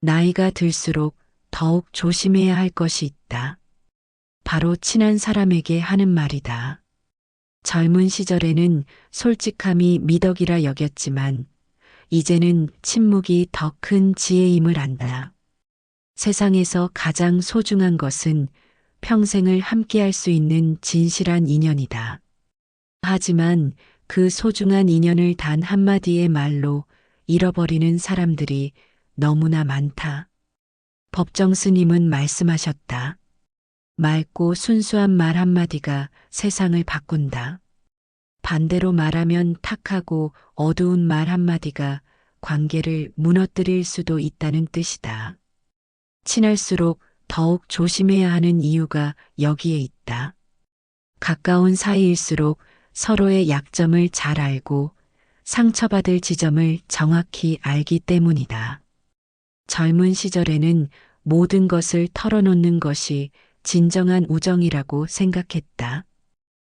나이가 들수록 더욱 조심해야 할 것이 있다. 바로 친한 사람에게 하는 말이다. 젊은 시절에는 솔직함이 미덕이라 여겼지만 이제는 침묵이 더 큰 지혜임을 안다. 세상에서 가장 소중한 것은 평생을 함께할 수 있는 진실한 인연이다. 하지만 그 소중한 인연을 단 한마디의 말로 잃어버리는 사람들이 너무나 많다. 법정 스님은 말씀하셨다. 맑고 순수한 말 한마디가 세상을 바꾼다. 반대로 말하면 탁하고 어두운 말 한마디가 관계를 무너뜨릴 수도 있다는 뜻이다. 친할수록 더욱 조심해야 하는 이유가 여기에 있다. 가까운 사이일수록 서로의 약점을 잘 알고 상처받을 지점을 정확히 알기 때문이다. 젊은 시절에는 모든 것을 털어놓는 것이 진정한 우정이라고 생각했다.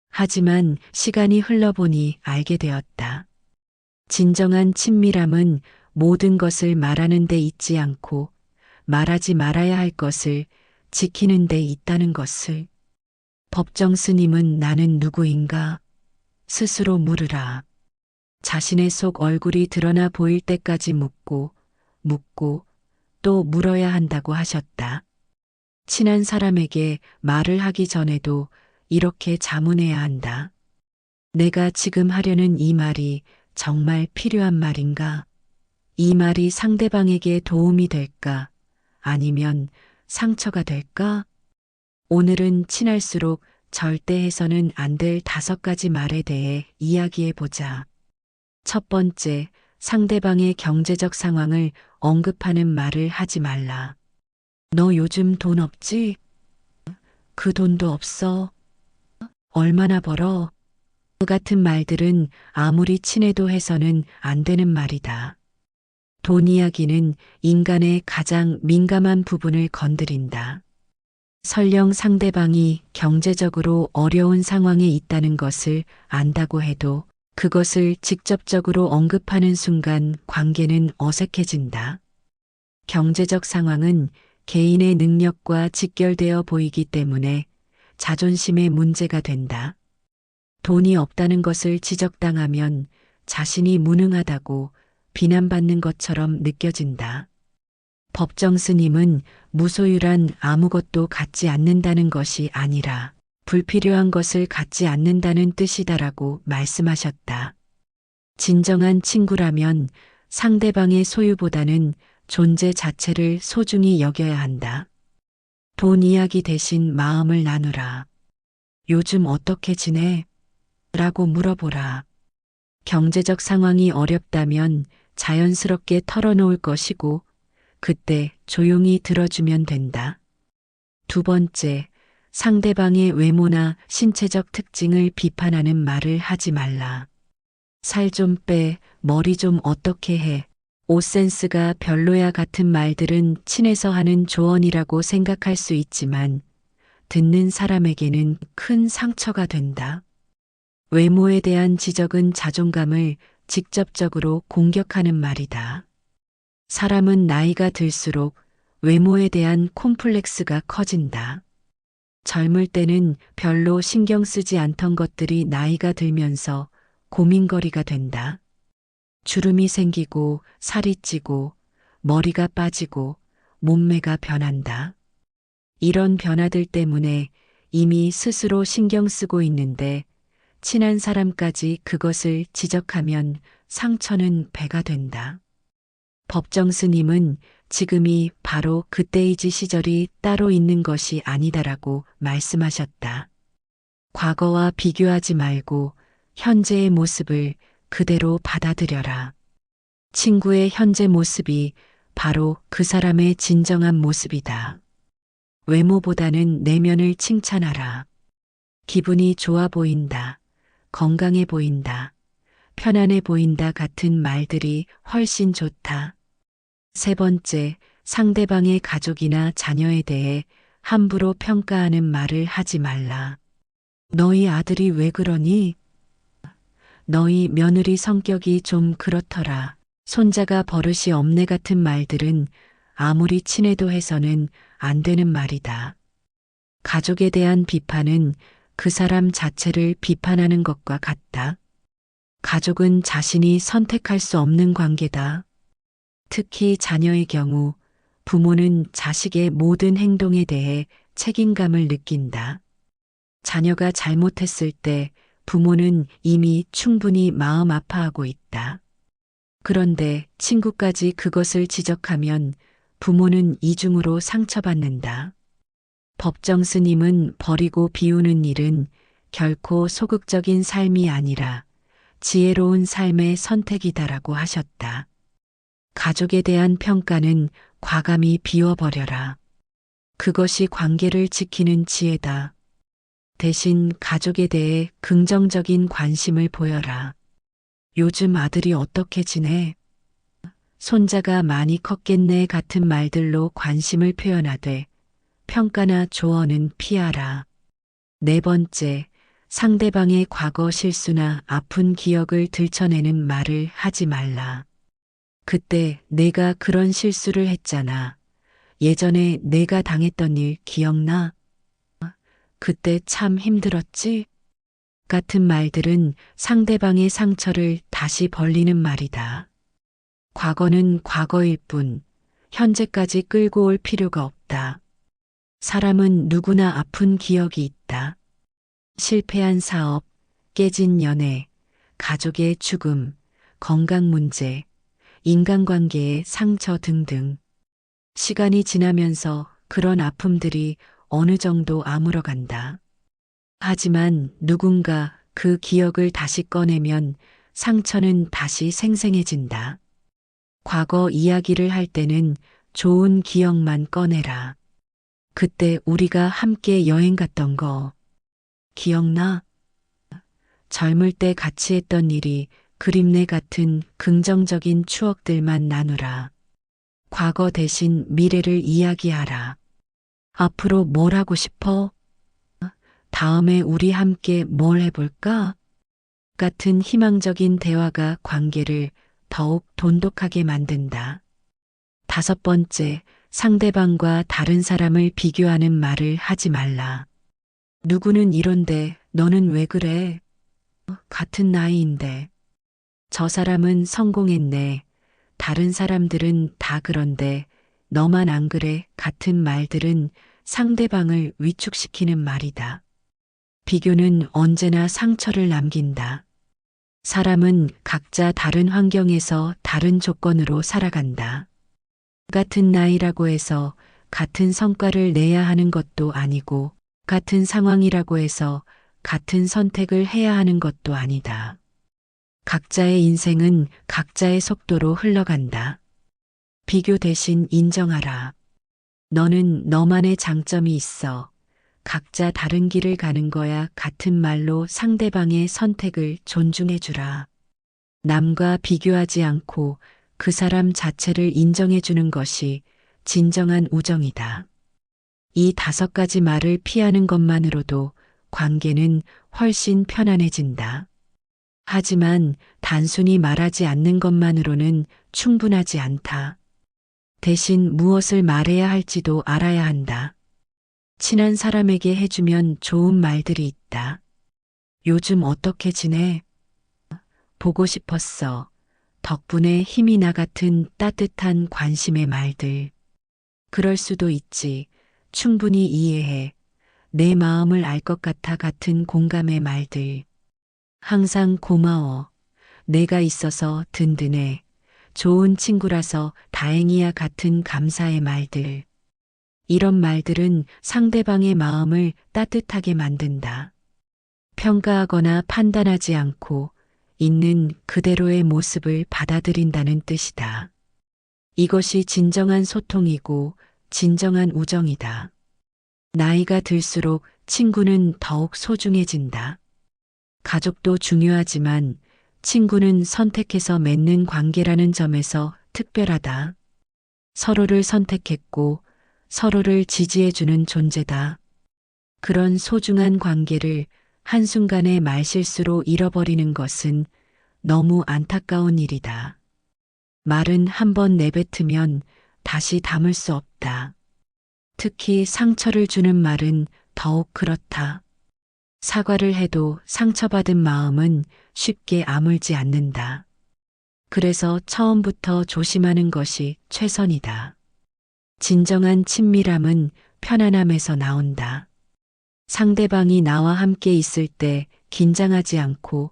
하지만 시간이 흘러보니 알게 되었다. 진정한 친밀함은 모든 것을 말하는 데 있지 않고 말하지 말아야 할 것을 지키는 데 있다는 것을. 법정 스님은 나는 누구인가? 스스로 물으라. 자신의 속 얼굴이 드러나 보일 때까지 묻고, 묻고, 또 물어야 한다고 하셨다. 친한 사람에게 말을 하기 전에도 이렇게 자문해야 한다. 내가 지금 하려는 이 말이 정말 필요한 말인가? 이 말이 상대방에게 도움이 될까? 아니면 상처가 될까? 오늘은 친할수록 절대 해서는 안 될 다섯 가지 말에 대해 이야기해 보자. 첫 번째, 상대방의 경제적 상황을 언급하는 말을 하지 말라. 너 요즘 돈 없지? 그 돈도 없어. 얼마나 벌어? 그 같은 말들은 아무리 친해도 해서는 안 되는 말이다. 돈 이야기는 인간의 가장 민감한 부분을 건드린다. 설령 상대방이 경제적으로 어려운 상황에 있다는 것을 안다고 해도 그것을 직접적으로 언급하는 순간 관계는 어색해진다. 경제적 상황은 개인의 능력과 직결되어 보이기 때문에 자존심의 문제가 된다. 돈이 없다는 것을 지적당하면 자신이 무능하다고 비난받는 것처럼 느껴진다. 법정 스님은 무소유란 아무것도 갖지 않는다는 것이 아니라 불필요한 것을 갖지 않는다는 뜻이다라고 말씀하셨다. 진정한 친구라면 상대방의 소유보다는 존재 자체를 소중히 여겨야 한다. 돈 이야기 대신 마음을 나누라. 요즘 어떻게 지내? 라고 물어보라. 경제적 상황이 어렵다면 자연스럽게 털어놓을 것이고, 그때 조용히 들어주면 된다. 두 번째, 상대방의 외모나 신체적 특징을 비판하는 말을 하지 말라. 살 좀 빼, 머리 좀 어떻게 해. 옷 센스가 별로야 같은 말들은 친해서 하는 조언이라고 생각할 수 있지만 듣는 사람에게는 큰 상처가 된다. 외모에 대한 지적은 자존감을 직접적으로 공격하는 말이다. 사람은 나이가 들수록 외모에 대한 콤플렉스가 커진다. 젊을 때는 별로 신경 쓰지 않던 것들이 나이가 들면서 고민거리가 된다. 주름이 생기고 살이 찌고 머리가 빠지고 몸매가 변한다. 이런 변화들 때문에 이미 스스로 신경 쓰고 있는데 친한 사람까지 그것을 지적하면 상처는 배가 된다. 법정 스님은 지금이 바로 그때이지 시절이 따로 있는 것이 아니다라고 말씀하셨다. 과거와 비교하지 말고 현재의 모습을 그대로 받아들여라. 친구의 현재 모습이 바로 그 사람의 진정한 모습이다. 외모보다는 내면을 칭찬하라. 기분이 좋아 보인다. 건강해 보인다. 편안해 보인다 같은 말들이 훨씬 좋다. 세 번째, 상대방의 가족이나 자녀에 대해 함부로 평가하는 말을 하지 말라. 너희 아들이 왜 그러니? 너희 며느리 성격이 좀 그렇더라. 손자가 버릇이 없네 같은 말들은 아무리 친해도 해서는 안 되는 말이다. 가족에 대한 비판은 그 사람 자체를 비판하는 것과 같다. 가족은 자신이 선택할 수 없는 관계다. 특히 자녀의 경우 부모는 자식의 모든 행동에 대해 책임감을 느낀다. 자녀가 잘못했을 때 부모는 이미 충분히 마음 아파하고 있다. 그런데 친구까지 그것을 지적하면 부모는 이중으로 상처받는다. 법정 스님은 버리고 비우는 일은 결코 소극적인 삶이 아니라 지혜로운 삶의 선택이다라고 하셨다. 가족에 대한 평가는 과감히 비워버려라. 그것이 관계를 지키는 지혜다. 대신 가족에 대해 긍정적인 관심을 보여라. 요즘 아들이 어떻게 지내? 손자가 많이 컸겠네 같은 말들로 관심을 표현하되 평가나 조언은 피하라. 네 번째, 상대방의 과거 실수나 아픈 기억을 들춰내는 말을 하지 말라. 그때 내가 그런 실수를 했잖아. 예전에 내가 당했던 일 기억나? 그때 참 힘들었지? 같은 말들은 상대방의 상처를 다시 벌리는 말이다. 과거는 과거일 뿐, 현재까지 끌고 올 필요가 없다. 사람은 누구나 아픈 기억이 있다. 실패한 사업, 깨진 연애, 가족의 죽음, 건강 문제, 인간관계의 상처 등등. 시간이 지나면서 그런 아픔들이 어느 정도 아물어간다. 하지만 누군가 그 기억을 다시 꺼내면 상처는 다시 생생해진다. 과거 이야기를 할 때는 좋은 기억만 꺼내라. 그때 우리가 함께 여행 갔던 거 기억나? 젊을 때 같이 했던 일이 그림내 같은 긍정적인 추억들만 나누라. 과거 대신 미래를 이야기하라. 앞으로 뭘 하고 싶어? 다음에 우리 함께 뭘 해볼까? 같은 희망적인 대화가 관계를 더욱 돈독하게 만든다. 다섯 번째, 상대방과 다른 사람을 비교하는 말을 하지 말라. 누구는 이런데 너는 왜 그래? 같은 나이인데. 저 사람은 성공했네. 다른 사람들은 다 그런데 너만 안 그래 같은 말들은 상대방을 위축시키는 말이다. 비교는 언제나 상처를 남긴다. 사람은 각자 다른 환경에서 다른 조건으로 살아간다. 같은 나이라고 해서 같은 성과를 내야 하는 것도 아니고 같은 상황이라고 해서 같은 선택을 해야 하는 것도 아니다. 각자의 인생은 각자의 속도로 흘러간다. 비교 대신 인정하라. 너는 너만의 장점이 있어. 각자 다른 길을 가는 거야 같은 말로 상대방의 선택을 존중해 주라. 남과 비교하지 않고 그 사람 자체를 인정해 주는 것이 진정한 우정이다. 이 다섯 가지 말을 피하는 것만으로도 관계는 훨씬 편안해진다. 하지만 단순히 말하지 않는 것만으로는 충분하지 않다. 대신 무엇을 말해야 할지도 알아야 한다. 친한 사람에게 해주면 좋은 말들이 있다. 요즘 어떻게 지내? 보고 싶었어. 덕분에 힘이 나 같은 따뜻한 관심의 말들. 그럴 수도 있지. 충분히 이해해. 내 마음을 알 것 같아 같은 공감의 말들. 항상 고마워. 내가 있어서 든든해. 좋은 친구라서 다행이야 같은 감사의 말들. 이런 말들은 상대방의 마음을 따뜻하게 만든다. 평가하거나 판단하지 않고 있는 그대로의 모습을 받아들인다는 뜻이다. 이것이 진정한 소통이고 진정한 우정이다. 나이가 들수록 친구는 더욱 소중해진다. 가족도 중요하지만 친구는 선택해서 맺는 관계라는 점에서 특별하다. 서로를 선택했고 서로를 지지해주는 존재다. 그런 소중한 관계를 한순간의 말실수로 잃어버리는 것은 너무 안타까운 일이다. 말은 한 번 내뱉으면 다시 담을 수 없다. 특히 상처를 주는 말은 더욱 그렇다. 사과를 해도 상처받은 마음은 쉽게 아물지 않는다. 그래서 처음부터 조심하는 것이 최선이다. 진정한 친밀함은 편안함에서 나온다. 상대방이 나와 함께 있을 때 긴장하지 않고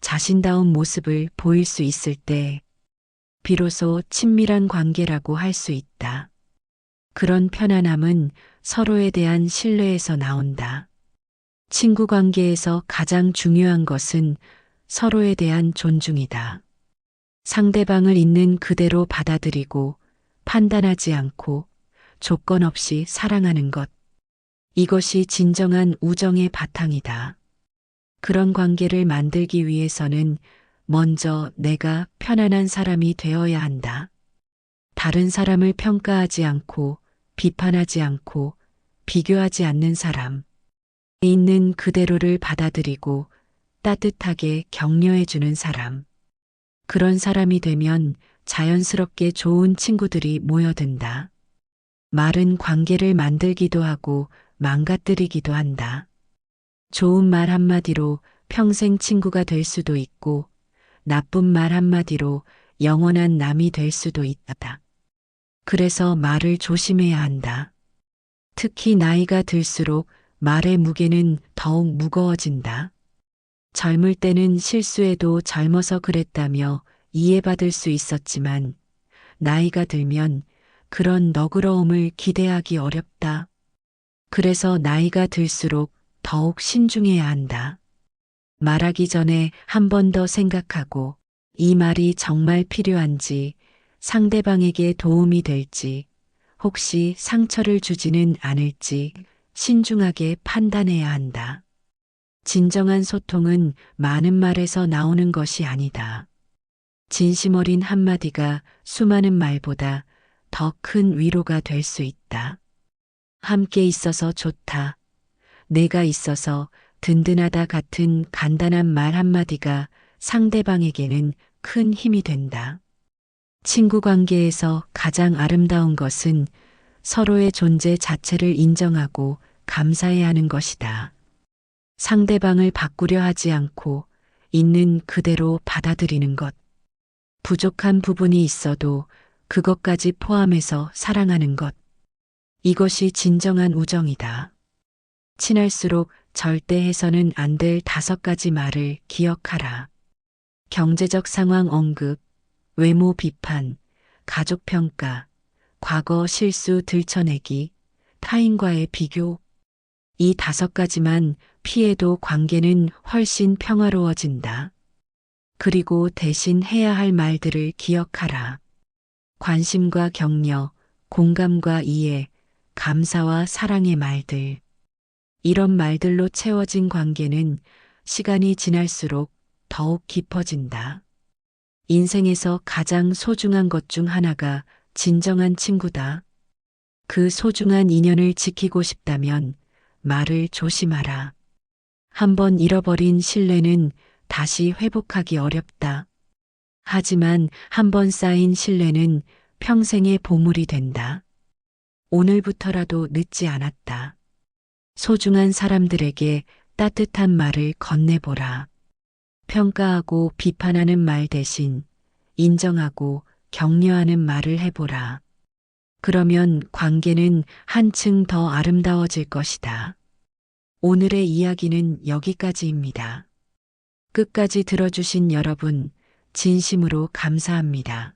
자신다운 모습을 보일 수 있을 때 비로소 친밀한 관계라고 할 수 있다. 그런 편안함은 서로에 대한 신뢰에서 나온다. 친구 관계에서 가장 중요한 것은 서로에 대한 존중이다. 상대방을 있는 그대로 받아들이고 판단하지 않고 조건 없이 사랑하는 것. 이것이 진정한 우정의 바탕이다. 그런 관계를 만들기 위해서는 먼저 내가 편안한 사람이 되어야 한다. 다른 사람을 평가하지 않고 비판하지 않고 비교하지 않는 사람. 있는 그대로를 받아들이고 따뜻하게 격려해주는 사람. 그런 사람이 되면 자연스럽게 좋은 친구들이 모여든다. 말은 관계를 만들기도 하고 망가뜨리기도 한다. 좋은 말 한마디로 평생 친구가 될 수도 있고 나쁜 말 한마디로 영원한 남이 될 수도 있다. 그래서 말을 조심해야 한다. 특히 나이가 들수록 말의 무게는 더욱 무거워진다. 젊을 때는 실수해도 젊어서 그랬다며 이해받을 수 있었지만 나이가 들면 그런 너그러움을 기대하기 어렵다. 그래서 나이가 들수록 더욱 신중해야 한다. 말하기 전에 한 번 더 생각하고 이 말이 정말 필요한지 상대방에게 도움이 될지 혹시 상처를 주지는 않을지 신중하게 판단해야 한다. 진정한 소통은 많은 말에서 나오는 것이 아니다. 진심 어린 한마디가 수많은 말보다 더 큰 위로가 될 수 있다. 함께 있어서 좋다. 내가 있어서 든든하다 같은 간단한 말 한마디가 상대방에게는 큰 힘이 된다. 친구 관계에서 가장 아름다운 것은 서로의 존재 자체를 인정하고 감사해야 하는 것이다. 상대방을 바꾸려 하지 않고 있는 그대로 받아들이는 것. 부족한 부분이 있어도 그것까지 포함해서 사랑하는 것. 이것이 진정한 우정이다. 친할수록 절대 해서는 안 될 다섯 가지 말을 기억하라. 경제적 상황 언급, 외모 비판, 가족 평가, 과거 실수 들춰내기, 타인과의 비교. 이 다섯 가지만 피해도 관계는 훨씬 평화로워진다. 그리고 대신 해야 할 말들을 기억하라. 관심과 격려, 공감과 이해, 감사와 사랑의 말들. 이런 말들로 채워진 관계는 시간이 지날수록 더욱 깊어진다. 인생에서 가장 소중한 것 중 하나가 진정한 친구다. 그 소중한 인연을 지키고 싶다면 말을 조심하라. 한번 잃어버린 신뢰는 다시 회복하기 어렵다. 하지만 한번 쌓인 신뢰는 평생의 보물이 된다. 오늘부터라도 늦지 않았다. 소중한 사람들에게 따뜻한 말을 건네보라. 평가하고 비판하는 말 대신 인정하고 격려하는 말을 해보라. 그러면 관계는 한층 더 아름다워질 것이다. 오늘의 이야기는 여기까지입니다. 끝까지 들어주신 여러분, 진심으로 감사합니다.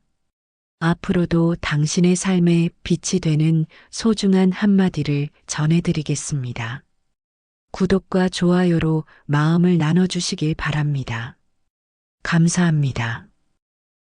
앞으로도 당신의 삶에 빛이 되는 소중한 한마디를 전해드리겠습니다. 구독과 좋아요로 마음을 나눠주시길 바랍니다. 감사합니다.